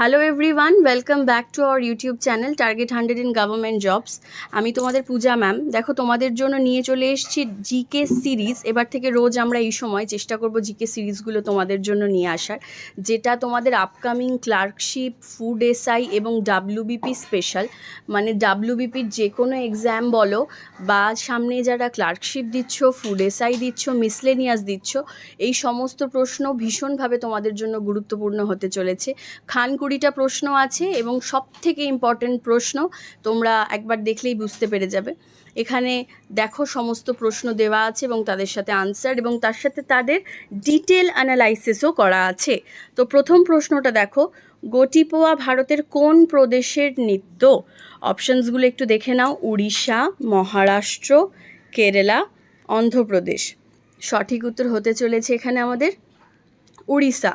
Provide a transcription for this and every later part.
Hello everyone welcome back to our YouTube channel target hundred in government jobs আমি তোমাদের পূজা ma'am দেখো, তোমাদের জন্য নিয়ে চলে এসেছি জিকে সিরিজ এবার থেকে রোজ আমরা এই সময় চেষ্টা করব জিকে সিরিজগুলো তোমাদের জন্য নিয়ে আসার, যেটা তোমাদের আপকামিং ক্লার্কশিপ ফুড এসআই এবং ডাব্লিউবিপি স্পেশাল মানে ডাব্লিউবিপির যে কোনো এক্সাম বলো, বা সামনে যারা ক্লার্কশিপ দিচ্ছ ফুড এসআই দিচ্ছ মিসলেনিয়াস দিচ্ছ, এই সমস্ত প্রশ্ন ভীষণভাবে তোমাদের জন্য গুরুত্বপূর্ণ হতে চলেছে। খান কুড়িটা প্রশ্ন আছে এবং সব থেকে ইম্পর্টেন্ট প্রশ্ন তোমরা একবার দেখলেই বুঝতে পেরে যাবে। এখানে দেখো সমস্ত প্রশ্ন দেওয়া আছে এবং তাদের সাথে আনসার এবং তার সাথে তাদের ডিটেল অ্যানালাইসিসও করা আছে। তো প্রথম প্রশ্নটা দেখো, গটিপোয়া ভারতের কোন প্রদেশের নৃত্য? অপশানসগুলো একটু দেখে নাও, উড়িষ্যা, মহারাষ্ট্র, কেরালা, অন্ধ্রপ্রদেশ। সঠিক উত্তর হতে চলেছে এখানে আমাদের উড়িষ্যা।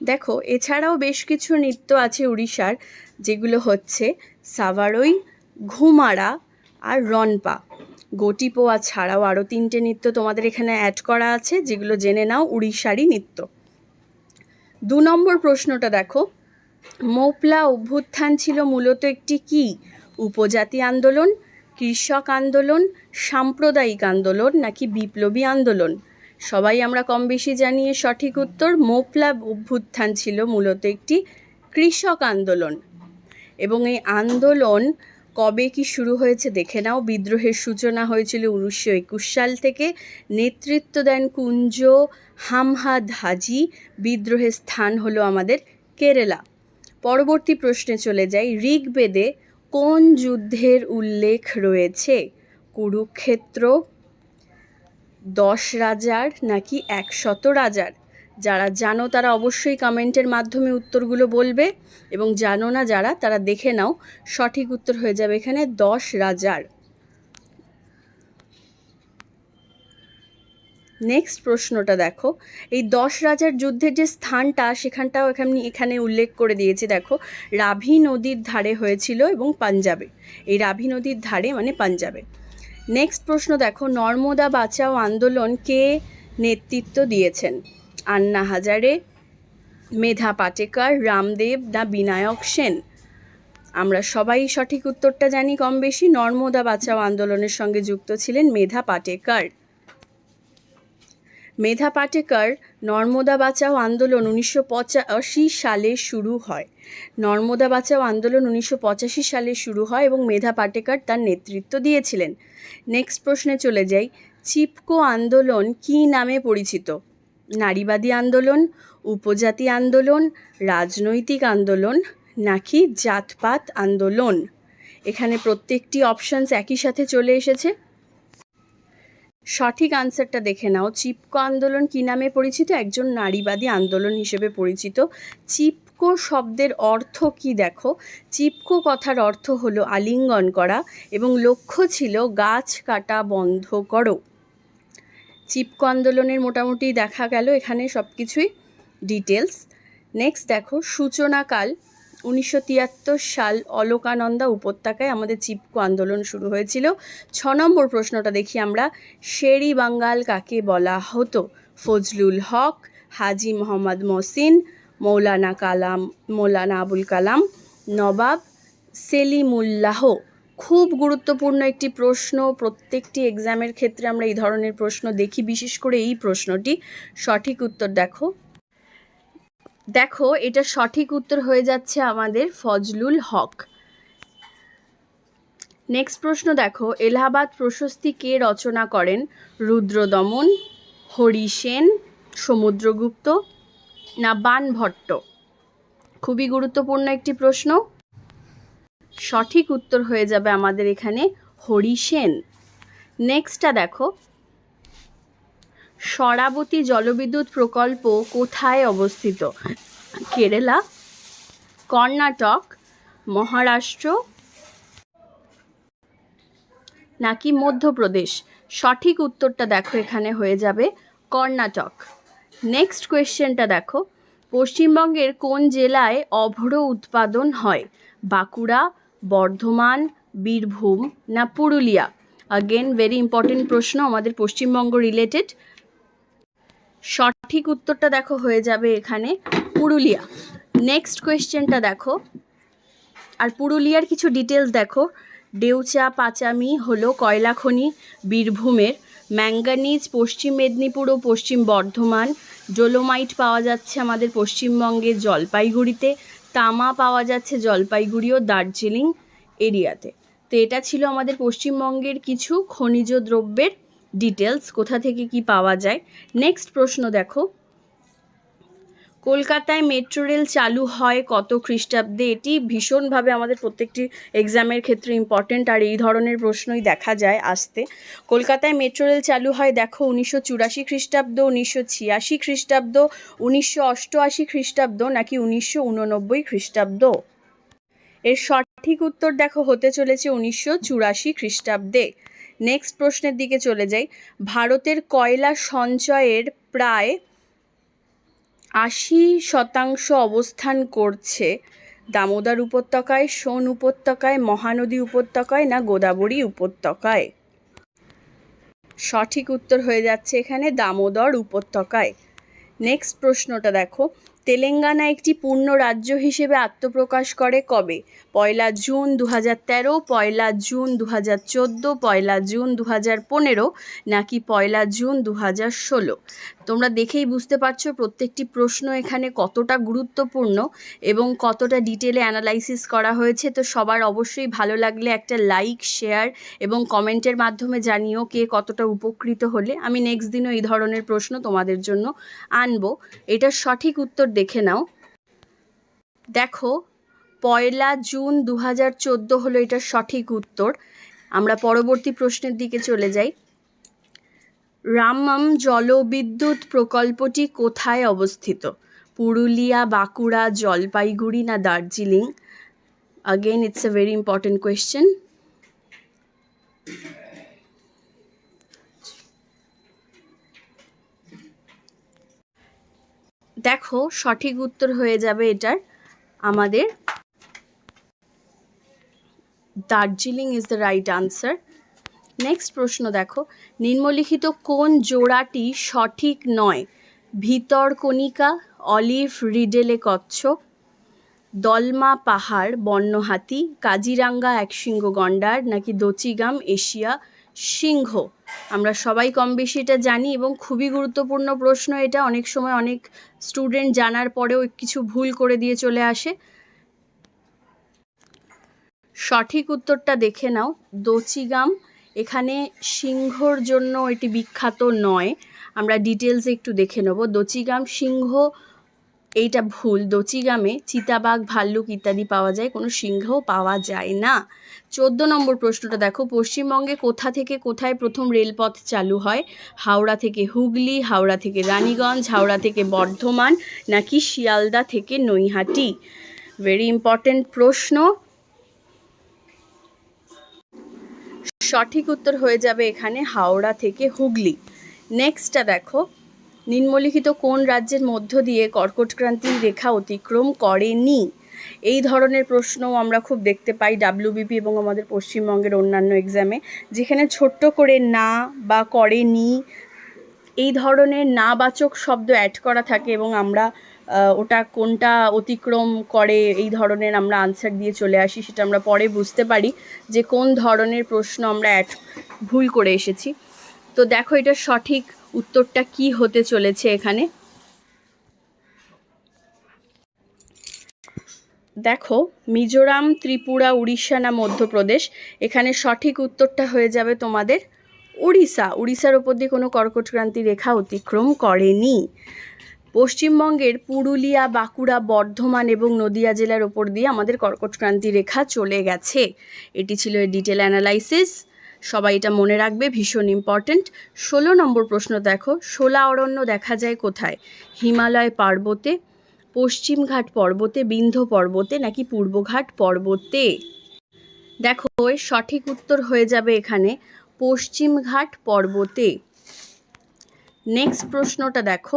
দেখো, এছাড়াও বেশ কিছু নৃত্য আছে উড়িষ্যার, যেগুলো হচ্ছে সাভারই, ঘুমারা আর রনপা গটিপোয়া ছাড়াও আরও তিনটে নৃত্য তোমাদের এখানে অ্যাড করা আছে, যেগুলো জেনে নাও উড়িষ্যারই নৃত্য। দু নম্বর প্রশ্নটা দেখো, মোপলা অভ্যুত্থান ছিল মূলত একটি কি? উপজাতি আন্দোলন, কৃষক আন্দোলন, সাম্প্রদায়িক আন্দোলন নাকি বিপ্লবী আন্দোলন? সবাই আমরা কম বেশি জানিয়ে সঠিক উত্তর মোপলা অভ্যুত্থান ছিল মূলত একটি কৃষক আন্দোলন। এবং এই আন্দোলন কবে কি শুরু হয়েছে দেখে নাও। বিদ্রোহের সূচনা হয়েছিল উনিশশো একুশ সাল থেকে। নেতৃত্ব দেন কুঞ্জ হামহাদ হাজি। বিদ্রোহের স্থান হলো আমাদের কেরালা। পরবর্তী প্রশ্নে চলে যাই। ঋগ্বেদে কোন যুদ্ধের উল্লেখ রয়েছে? কুরুক্ষেত্র দশ রাজার নাকি একশত রাজার? যারা জানো তারা অবশ্যই কমেন্টের মাধ্যমে উত্তরগুলো বলবে এবং জানো না যারা, তারা দেখে নাও, সঠিক উত্তর হয়ে যাবে এখানে দশ রাজার। নেক্সট প্রশ্নটা দেখো। এই দশ রাজার যুদ্ধের যে স্থানটা, সেখানটাও এখানে এখানে উল্লেখ করে দিয়েছি, দেখো। রাভি নদীর ধারে হয়েছিল এবং পাঞ্জাবে। এই রাভি নদীর ধারে মানে পাঞ্জাবে। নেক্সট প্রশ্ন দেখো, নর্মদা বাঁচাও আন্দোলন কে নেতৃত্ব দিয়েছেন? আন্না হাজারে, মেধা পাটেকার, রামদেব না বিনায়ক সেন? আমরা সবাই সঠিক উত্তরটা জানি কম বেশি নর্মদা বাঁচাও আন্দোলনের সঙ্গে যুক্ত ছিলেন মেধা পাটেকার। মেধা পাটেকার নর্মদা বাঁচাও আন্দোলন উনিশশো পঁচাশি সালে শুরু হয়। নর্মদা বাঁচাও আন্দোলন উনিশশো পঁচাশি সালে শুরু হয় এবং মেধা পাটেকার তার নেতৃত্ব দিয়েছিলেন। নেক্সট প্রশ্নে চলে যাই। চিপকো আন্দোলন কী নামে পরিচিত? নারীবাদী আন্দোলন, উপজাতি আন্দোলন, রাজনৈতিক আন্দোলন নাকি জাতপাত আন্দোলন? এখানে প্রত্যেকটি অপশানস একই সাথে চলে এসেছে। সঠিক আনসারটা দেখে নাও। চিপকো আন্দোলন কী নামে পরিচিত? একজন নারীবাদী আন্দোলন হিসেবে পরিচিত। চিপকো শব্দের অর্থ কি দেখো? চিপকো কথার অর্থ হলো আলিঙ্গন করা এবং লক্ষ্য ছিল গাছ কাটা বন্ধ করো। চিপকো আন্দোলনের মোটামুটি দেখা গেল, এখানে সব কিছুই ডিটেলস নেক্সট দেখো, সূচনাকাল উনিশশো তিয়াত্তর সাল অলোকানন্দা উপত্যকায় আমাদের চিপকো আন্দোলন শুরু হয়েছিল। ছ নম্বর প্রশ্নটা দেখি আমরা, শেরি বাঙ্গাল কাকে বলা হতো? ফজলুল হক, হাজি মোহাম্মদ মহসিন, মৌলানা কালাম, মৌলানা আবুল কালাম, নবাব সেলিমুল্লাহ? খুব গুরুত্বপূর্ণ একটি প্রশ্ন। প্রত্যেকটি এক্সামের ক্ষেত্রে আমরা এই ধরনের প্রশ্ন দেখি। বিশেষ করে এই প্রশ্নটি। সঠিক উত্তর দেখো। দেখো, এটা সঠিক উত্তর হয়ে যাচ্ছে আমাদের ফজলুল হক। নেক্সট প্রশ্ন দেখো, এলাহাবাদ প্রশস্তি কে রচনা করেন? রুদ্রদমন, হরি সেন, সমুদ্রগুপ্ত না বানভট্ট খুবই গুরুত্বপূর্ণ একটি প্রশ্ন। সঠিক উত্তর হয়ে যাবে আমাদের এখানে হরি সেন। নেক্সটটা দেখো সরাবতী জলবিদ্যুৎ প্রকল্প কোথায় অবস্থিত? কেরালা, কর্ণাটক, মহারাষ্ট্র, নাকি মধ্যপ্রদেশ? সঠিক উত্তরটা দেখো, এখানে হয়ে যাবে কর্ণাটক। নেক্সট কোয়েশ্চেনটা দেখো। পশ্চিমবঙ্গের কোন জেলায় অভ্র উৎপাদন হয়? বাঁকুড়া, বর্ধমান, বীরভূম না পুরুলিয়া? আগেন ভেরি ইম্পর্টেন্ট প্রশ্ন, আমাদের পশ্চিমবঙ্গ রিলেটেড সঠিক উত্তরটা দেখো হয়ে যাবে এখানে পুরুলিয়া। নেক্সট কোয়েশ্চেনটা দেখো। আর পুরুলিয়ার কিছু ডিটেলস দেখো। ডেউচা পাচামি হলো কয়লা খনি, বীরভূমের। ম্যাঙ্গানিজ পশ্চিম মেদিনীপুর ও পশ্চিম বর্ধমান। ডোলোমাইট পাওয়া যাচ্ছে আমাদের পশ্চিমবঙ্গের জলপাইগুড়িতে। তামা পাওয়া যাচ্ছে জলপাইগুড়ি ও দার্জিলিং এরিয়াতে। তো এটা ছিল আমাদের পশ্চিমবঙ্গের কিছু খনিজ দ্রব্যের ডিটেলস কোথা থেকে কি পাওয়া যায়। নেক্সট প্রশ্ন দেখো। কলকাতায় মেট্রো রেল চালু হয় কত খ্রিস্টাব্দে? এটি ভীষণভাবে আমাদের প্রত্যেকটি এক্সামের ক্ষেত্রে ইম্পর্টেন্ট আর এই ধরনের প্রশ্নই দেখা যায় আসতে। কলকাতায় মেট্রো রেল চালু হয় দেখো উনিশশো চুরাশি খ্রিস্টাব্দ, উনিশশো ছিয়াশি খ্রিস্টাব্দ, উনিশশো অষ্টআশি খ্রিস্টাব্দ নাকি উনিশশো উননব্বই খ্রিস্টাব্দ? এর সঠিক উত্তর দেখো হতে চলেছে উনিশশো চুরাশি খ্রিস্টাব্দে। নেক্সট প্রশ্নের দিকে চলে যাই। ভারতের কয়লা সঞ্চয়ের প্রায় আশি শতাংশ অবস্থান করছে। দামোদর উপত্যকায়, সোন উপত্যকায়, মহানদী উপত্যকায় না গোদাবরী উপত্যকায়? সঠিক উত্তর হয়ে যাচ্ছে এখানে দামোদর উপত্যকায়। নেক্সট প্রশ্নটা দেখো। তেলেঙ্গানা একটি পূর্ণ রাজ্য হিসেবে আত্মপ্রকাশ করে কবে? পয়লা জুন দু হাজার তেরো, পয়লা জুন দু হাজার চোদ্দ, পয়লা জুন দু হাজার পনেরো নাকি পয়লা জুন দু হাজার ষোলো? তোমরা দেখেই বুঝতে পারছ প্রত্যেকটি প্রশ্ন এখানে কতটা গুরুত্বপূর্ণ এবং কতটা ডিটেলে অ্যানালাইসিস করা হয়েছে। তো সবার অবশ্যই ভালো লাগলে একটা লাইক শেয়ার এবং কমেন্টের মাধ্যমে জানিও কে কতটা উপকৃত হলে। আমি নেক্সট দিনও এই ধরনের প্রশ্ন তোমাদের জন্য আনব। এটার সঠিক উত্তর দেখে নাও। দেখো, পয়লা জুন দু হাজার চোদ্দ হলো এটার সঠিক উত্তর। আমরা পরবর্তী প্রশ্নের দিকে চলে যাই। রামম জলবিদ্যুৎ প্রকল্পটি কোথায় অবস্থিত? পুরুলিয়া, বাঁকুড়া, জলপাইগুড়ি না Darjeeling? Again, it's a very important question. দেখো, সঠিক উত্তর হয়ে যাবে এটার। আমাদের Darjeeling is the right answer next প্রশ্ন দেখো, নিম্নলিখিত কোন জোড়াটি সঠিক নয়? ভিতরকণিকা অলিভ, রিডেলে কচ্ছপ, দলমা, পাহাড় বন্যহাতি কাজিরাঙ্গা একশৃঙ্গ গন্ডার নাকি দচিগাম, এশিয়া সিংহ। আমরা সবাই কম বেশি এটা জানি এবং খুবই গুরুত্বপূর্ণ প্রশ্ন এটা। অনেক সময় অনেক স্টুডেন্ট জানার পরেও কিছু ভুল করে দিয়ে চলে আসে। সঠিক উত্তরটা দেখে নাও। দচিগাম, এখানে সিংহর জন্য এটি বিখ্যাত নয়। আমরা ডিটেলসে একটু দেখে নেব। দচিগাম, সিংহ এইটা ভুল। দচিগামে চিতাবাঘ, ভাল্লুক ইত্যাদি পাওয়া যায়, কোনো সিংহ পাওয়া যায় না। চোদ্দ নম্বর প্রশ্নটা দেখো, পশ্চিমবঙ্গে কোথা থেকে কোথায় প্রথম রেলপথ চালু হয়? হাওড়া থেকে হুগলি, হাওড়া থেকে রানীগঞ্জ, হাওড়া থেকে বর্ধমান, নাকি শিয়ালদা থেকে নৈহাটি? ভেরি ইম্পর্ট্যান্ট প্রশ্ন। সঠিক উত্তর হয়ে যাবে এখানে হাওড়া থেকে হুগলি। নেক্সটটা দেখো নিম্নলিখিত কোন রাজ্যের মধ্য দিয়ে কর্কটক্রান্তির রেখা অতিক্রম করেনি? এই ধরনের প্রশ্নও আমরা খুব দেখতে পাই ডাব্লিউবিপি এবং আমাদের পশ্চিমবঙ্গের অন্যান্য এক্সামে যেখানে ছোট্ট করে না বা করেনি, এই ধরনের নাবাচক শব্দ অ্যাড করা থাকে এবং আমরা ওটা কোনটা অতিক্রম করে, এই ধরনের আমরা আনসার দিয়ে চলে আসি, সেটা আমরা পরে বুঝতে পারি যে কোন ধরনের প্রশ্ন আমরা অ্যাড ভুল করে এসেছি। তো দেখো এটা সঠিক উত্তরটা কি হতে চলেছে এখানে? দেখো, মিজোরাম, ত্রিপুরা, উড়িষ্যা না মধ্যপ্রদেশ, এখানে সঠিক উত্তরটা হয়ে যাবে তোমাদের উড়িষ্যা। উড়িষ্যার ওপর দিয়ে কোনো কর্কটক্রান্তি রেখা অতিক্রম করেনি। পশ্চিমবঙ্গের পুরুলিয়া, বাঁকুড়া, বর্ধমান এবং নদিয়া জেলার ওপর দিয়ে আমাদের কর্কটক্রান্তি রেখা চলে গেছে। এটি ছিল ডিটেল অ্যানালাইসিস সবাই এটা মনে রাখবে, ভীষণ ইম্পর্ট্যান্ট ষোলো নম্বর প্রশ্ন দেখো, শোলা অরণ্য দেখা যায় কোথায়? হিমালয় পর্বতে পশ্চিমঘাট পর্বতে, বিন্ধ্য পর্বতে, নাকি পূর্বঘাট পর্বতে? দেখো সঠিক উত্তর হয়ে যাবে এখানে পশ্চিমঘাট পর্বতে। নেক্সট প্রশ্নটা দেখো,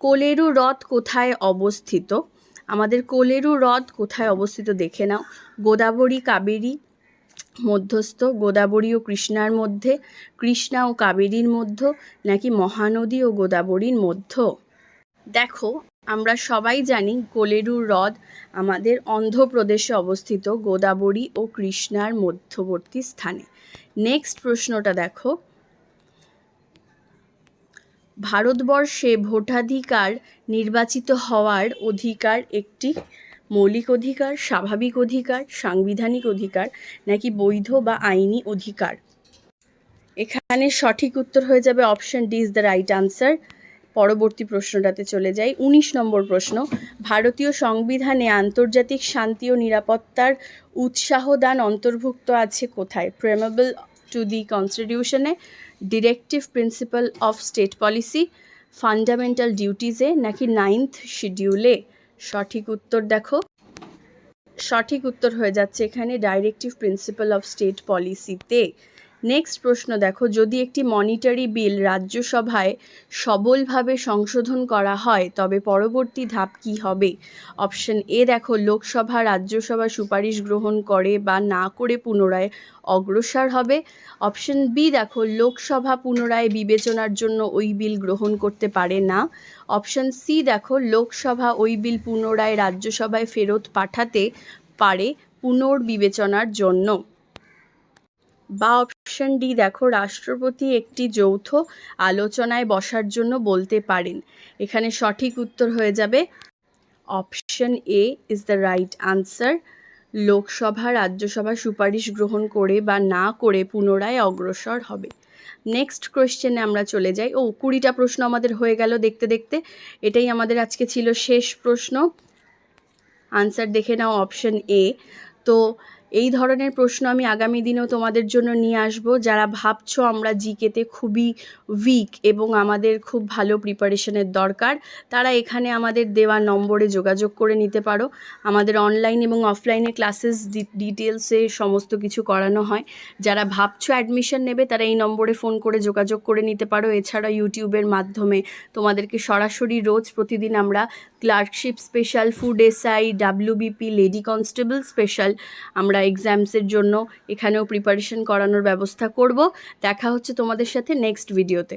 কোলেরু হ্রদ কোথায় অবস্থিত? আমাদের কোলেরু হ্রদ কোথায় অবস্থিত দেখে নাও। গোদাবরী, কাবেরী মধ্যস্থ গোদাবরী ও কৃষ্ণার মধ্যে, কৃষ্ণা ও কাবেরীর মধ্য, নাকি মহানদী ও গোদাবরীর মধ্য? দেখো, আমরা সবাই জানি কোলেরুর হ্রদ আমাদের অন্ধ্রপ্রদেশে অবস্থিত গোদাবরী ও কৃষ্ণার মধ্যবর্তী স্থানে। নেক্সট প্রশ্নটা দেখো। ভারতবর্ষে ভোটাধিকার নির্বাচিত হওয়ার অধিকার একটি মৌলিক অধিকার, স্বাভাবিক অধিকার, সাংবিধানিক অধিকার, নাকি বৈধ বা আইনি অধিকার? এখানে সঠিক উত্তর হয়ে যাবে option D is the right answer পরবর্তী প্রশ্নটাতে চলে যাই। উনিশ নম্বর প্রশ্ন, ভারতীয় সংবিধানে আন্তর্জাতিক শান্তি ও নিরাপত্তার উৎসাহ দান অন্তর্ভুক্ত আছে কোথায়? Preamble to the কনস্টিটিউশনে directive principle of state policy fundamental ডিউটিজে নাকি নাইন্থ শিডিউলে সঠিক উত্তর দেখো। সঠিক উত্তর হয়ে যাচ্ছে এখানে ডাইরেক্টিভ প্রিন্সিপাল অফ স্টেট পলিসিতে নেক্সট প্রশ্ন দেখো, যদি একটি মনিটারি বিল রাজ্যসভায় সবলভাবে সংশোধন করা হয়, তবে পরবর্তী ধাপ কী হবে? অপশন এ দেখো, লোকসভা, রাজ্যসভা সুপারিশ গ্রহণ করে বা না করে পুনরায় অগ্রসর হবে। অপশন বি দেখো, লোকসভা পুনরায় বিবেচনার জন্য ওই বিল গ্রহণ করতে পারে না। অপশন সি দেখো, লোকসভা ওই বিল পুনরায় রাজ্যসভায় ফেরত পাঠাতে পারে পুনর্বিবেচনার জন্য। বা অপশন ডি দেখো, রাষ্ট্রপতি একটি যৌথ আলোচনায় বসার জন্য বলতে পারেন। এখানে সঠিক উত্তর হয়ে যাবে, option A is the right answer Lok Sabha, Rajya Sabha সুপারিশ গ্রহণ করে বা না করে পুনরায় অগ্রসর হবে। নেক্সট কোয়েশ্চেনে আমরা চলে যাই। ও, কুড়িটা প্রশ্ন আমাদের হয়ে গেল দেখতে দেখতে। এটাই আমাদের আজকে ছিল শেষ প্রশ্ন। আনসার দেখে নাও অপশন এ। তো এই ধরনের প্রশ্ন আমি আগামী দিনেও তোমাদের জন্য নিয়ে আসব। যারা ভাবছ আমরা জিকেতে খুবই উইক এবং আমাদের খুব ভালো প্রিপারেশনের দরকার, তারা এখানে আমাদের দেওয়া নম্বরে যোগাযোগ করে নিতে পারো। আমাদের অনলাইন এবং অফলাইনে ক্লাসেস ডিটেলসে সমস্ত কিছু করানো হয়। যারা ভাবছ অ্যাডমিশন নেবে, তারা এই নম্বরে ফোন করে যোগাযোগ করে নিতে পারো। এছাড়া ইউটিউবের মাধ্যমে তোমাদেরকে সরাসরি রোজ প্রতিদিন আমরা clerkship special food SI WBP lady constable special আমরা এক্সামসের জন্য এখানেও প্রিপারেশন করানোর ব্যবস্থা করব। দেখা হচ্ছে তোমাদের সাথে নেক্সট ভিডিওতে